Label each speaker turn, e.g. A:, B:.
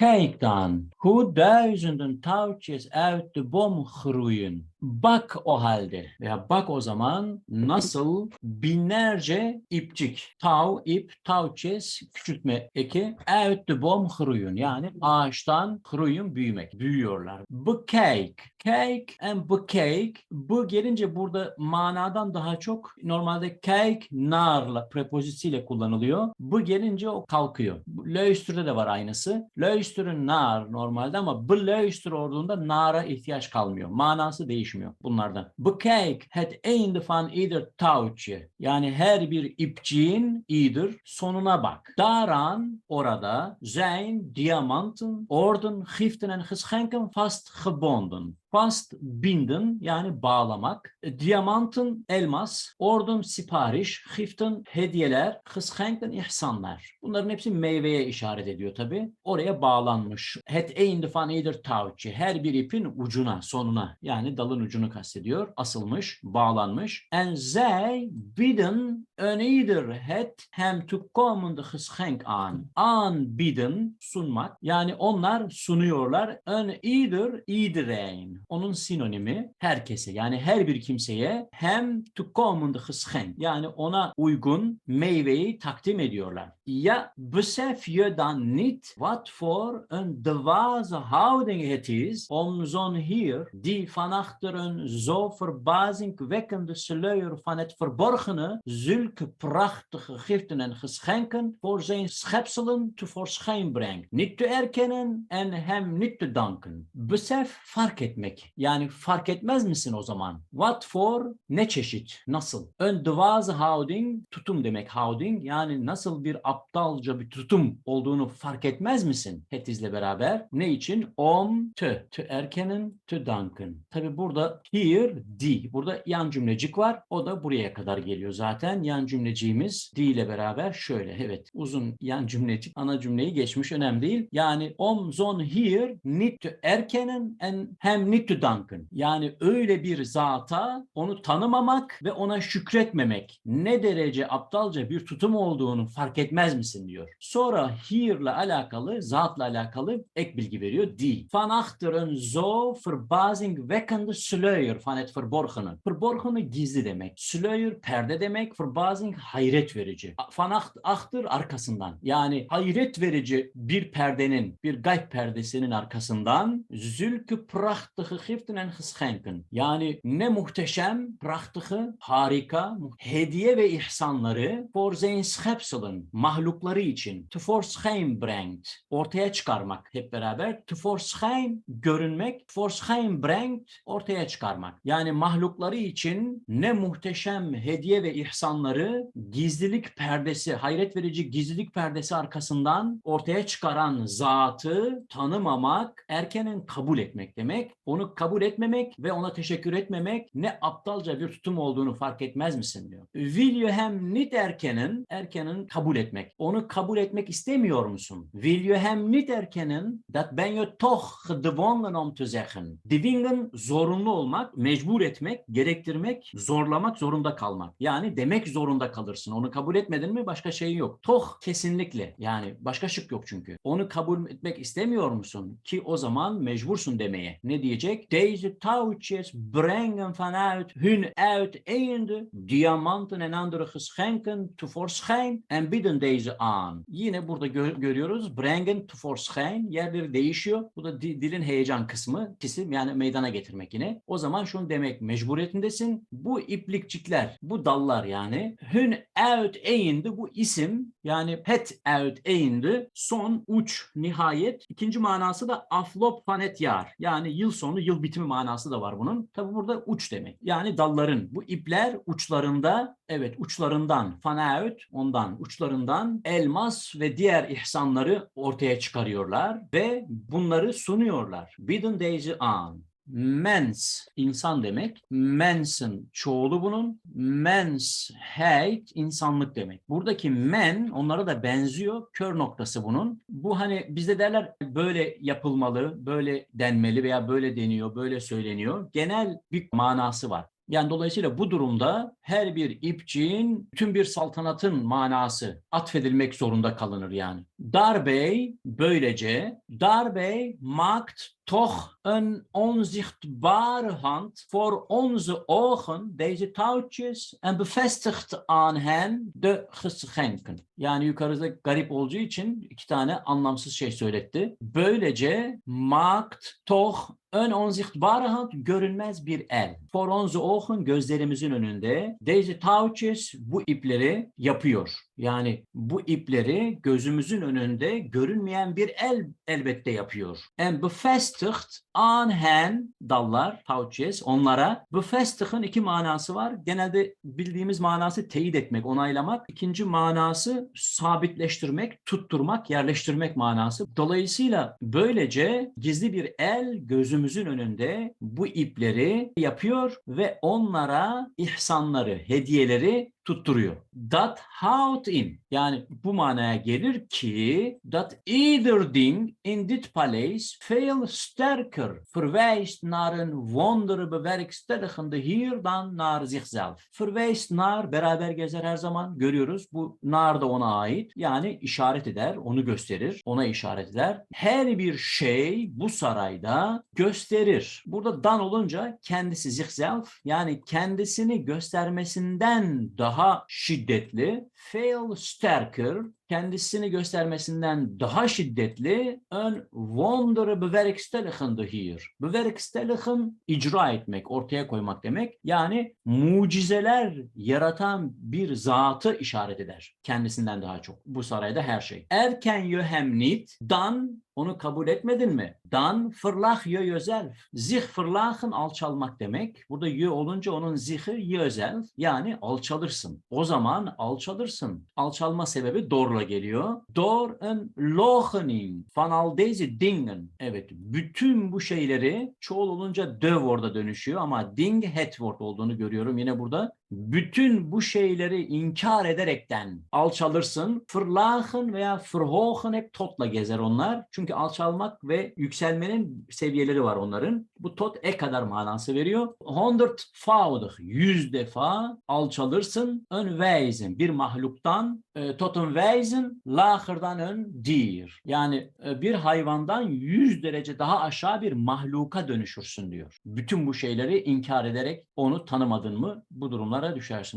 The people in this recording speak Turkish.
A: Kijk dan hoe duizenden touwtjes uit de boom groeien. Bak o halde veya bak o zaman nasıl binlerce ipçik, tav, ip, touwtjes, küçültme eki, de boom groeien. Yani ağaçtan groeien, büyümek, büyüyorlar. Bekijk, kijk and bekijk. Bu gelince burada manadan daha çok normalde kijk, narla prepozisiyle kullanılıyor. Bu gelince o kalkıyor. Luister'de de var aynısı. Luister'ın nar normalde ama bu luister olduğunda nara ihtiyaç kalmıyor. Manası değişmiyor bunlardan. Bekijk het einde van ieder touwtje. Yani her bir ipçiğin iyidir sonuna bak. Daaraan orada zijn diamanten, orden, giften en geschenken vast gebonden. Fast binden yani bağlamak. Diamantın elmas, orden sipariş, giften hediyeler, geschenken ihsanlar. Bunların hepsi meyveye işaret ediyor tabi. Oraya bağlanmış. Het einde van ieder touwtje. Her bir ipin ucuna, sonuna yani dalın ucunu kastediyor. Asılmış, bağlanmış. En zij bieden een ieder het hem toekomende geschenk aan. Aanbieden, sunmak. Yani onlar sunuyorlar. Een ieder, iedereen onun sinonimi herkese yani her bir kimseye hem toekomende geschenk yani ona uygun meyveyi takdim ediyorlar. Ja, besef je dan niet wat voor een dwaze houding het is om zo'n hier die van achter een zo verbazingwekkende sluier van het verborgene zulke prachtige giften en geschenken voor zijn schepselen tevoorschijn brengt. Niet te erkennen en hem niet te danken. Besef fark etmek. Yani fark etmez misin o zaman? What for? Ne çeşit? Nasıl? Ön dwaze houding, tutum demek houding. Yani nasıl bir aptalca bir tutum olduğunu fark etmez misin? Hetizle beraber. Ne için? Om, tö. Tö erkenin, tö danken. Tabi burada here, di. Burada yan cümlecik var. O da buraya kadar geliyor zaten. Yan cümleciğimiz di ile beraber şöyle. Evet uzun yan cümlecik ana cümleyi geçmiş önemli değil. Yani om zon here need to erkennen and hem need to danken. Yani öyle bir zata onu tanımamak ve ona şükretmemek ne derece aptalca bir tutum olduğunu fark etmez misin diyor. Sonra here ile alakalı, zatla alakalı ek bilgi veriyor. Die. Van achter een zo verbazingwekkende sluier van het verborgene. Verborgene gizli demek. Sluier perde demek. Verbazing hayret verici. Van acht- achter arkasından. Yani hayret verici bir perdenin, bir gayb perdesinin arkasından zülkü prachtige giften en geschenken. Yani ne muhteşem, prachtige, harika, hediye ve ihsanları voor zijn schepselen, mahlukları için tevoorschijn brengt. Ortaya çıkarmak hep beraber. Tevoorschijn görünmek, tevoorschijn brengt ortaya çıkarmak. Yani mahlukları için ne muhteşem hediye ve ihsanları gizlilik perdesi, hayret verici gizlilik perdesi arkasından ortaya çıkaran zatı tanımamak, erkenen kabul etmek demek. Onu kabul etmemek ve ona teşekkür etmemek ne aptalca bir tutum olduğunu fark etmez misin diyor. Niet erkennen, erkennen kabul etmek. Onu kabul etmek istemiyor musun? Niet erkennen dat ben je toch gedwongen om te zeggen. Dwingen zorunlu olmak, mecbur etmek, gerektirmek, zorlamak, zorunda kalmak. Yani demek zorunda kalırsın. Onu kabul etmedin mi başka şey yok. Toch kesinlikle. Yani başka şık yok çünkü. Onu kabul etmek istemiyor musun? Ki o zaman mecbursun demeye. Ne diyecek? Deze touwtjes brengen vanuit hun uiteinde diamanten en andere geschenken tevoorschijn en bieden deze aan. Yine burada gö- görüyoruz. Brengen tevoorschijn. Yerleri değişiyor. Bu da di- dilin heyecan kısmı. Kesim yani meydana getirmek yine. O zaman şunu demek mecburiyetindesin. Bu iplikçikler, bu dallar yani hun uiteinde bu isim yani het uiteinde son uç nihayet. İkinci manası da aflop van het jaar. Yani yıl sonu yıl bitimi manası da var bunun. Tabi burada uç demek. Yani dalların bu ipler uçlarında evet uçlarından fanaut ondan uçlarından elmas ve diğer ihsanları ortaya çıkarıyorlar ve bunları sunuyorlar. Bidden deze aan. Mens insan demek. Mensen çoğulu bunun. Mensheid insanlık demek. Buradaki men onlara da benziyor. Kör noktası bunun. Bu hani bizde derler böyle yapılmalı, böyle denmeli veya böyle deniyor, böyle söyleniyor. Genel bir manası var. Yani dolayısıyla bu durumda her bir ipçiğin tüm bir saltanatın manası atfedilmek zorunda kalınır yani. Daarbij, böylece, daarbij maakt toch een onzichtbare hand voor onze ogen deze touwtjes en bevestigt aan hen de geschenken. Yani yukarıda garip olduğu için iki tane anlamsız şey söyletti. Böylece maakt toch een onzichtbare hand, görünmez bir el. Voor onze ogen, gözlerimizin önünde. Deze touwtjes, bu ipleri yapıyor. Yani bu ipleri gözümüzün önünde görünmeyen bir el elbette yapıyor. En bevestigt aan hen, dallar, touwtjes, onlara. Bevestigen iki manası var. Genelde bildiğimiz manası teyit etmek, onaylamak. İkinci manası sabitleştirmek, tutturmak, yerleştirmek manası. Dolayısıyla böylece gizli bir el gözümüzün önünde bu ipleri yapıyor ve onlara ihsanları, hediyeleri tutturuyor. Dat houdt in. Yani bu manaya gelir ki dat ieder ding in dit paleis veel sterker verwijst naar een wondere bewerkstelligende hier dan naar zichzelf. Verwijst naar beraber gezer her zaman görüyoruz. Bu nar da ona ait. Yani işaret eder, onu gösterir, ona işaret eder. Her bir şey bu sarayda gösterir. Burada dan olunca kendisi zichzelf yani kendisini göstermesinden daha şiddetli, veel sterker, kendisini göstermesinden daha şiddetli een wondere bewerkstelligende hier. Bewerkstelligen icra etmek, ortaya koymak demek. Yani mucizeler yaratan bir zatı işaret eder. Kendisinden daha çok. Bu sarayda her şey. Erken je hem niet, dan onu kabul etmedin mi? Dan verlag je jezelf. Zich verlagen alçalmak demek. Burada ye olunca onun zihi jezelf yani alçalırsın. O zaman alçalırsın. Alçalma sebebi dorla geliyor. Door een loochening van al deze dingen. Evet bütün bu şeyleri çoğul olunca de orada dönüşüyor ama ding het word olduğunu görüyorum yine burada. Bütün bu şeyleri inkar ederekten alçalırsın. Verlagen veya verhogen hep totla gezer onlar. Çünkü alçalmak ve yükselmenin seviyeleri var onların. Bu tot e kadar manası veriyor. Honderdvoudig, yüz defa alçalırsın. Een wijzen, bir mahluktan. E, tot een wijzen, lagerdan een dier. Yani e, bir hayvandan yüz derece daha aşağı bir mahluka dönüşürsün diyor. Bütün bu şeyleri inkar ederek onu tanımadın mı bu durumlara düşersin.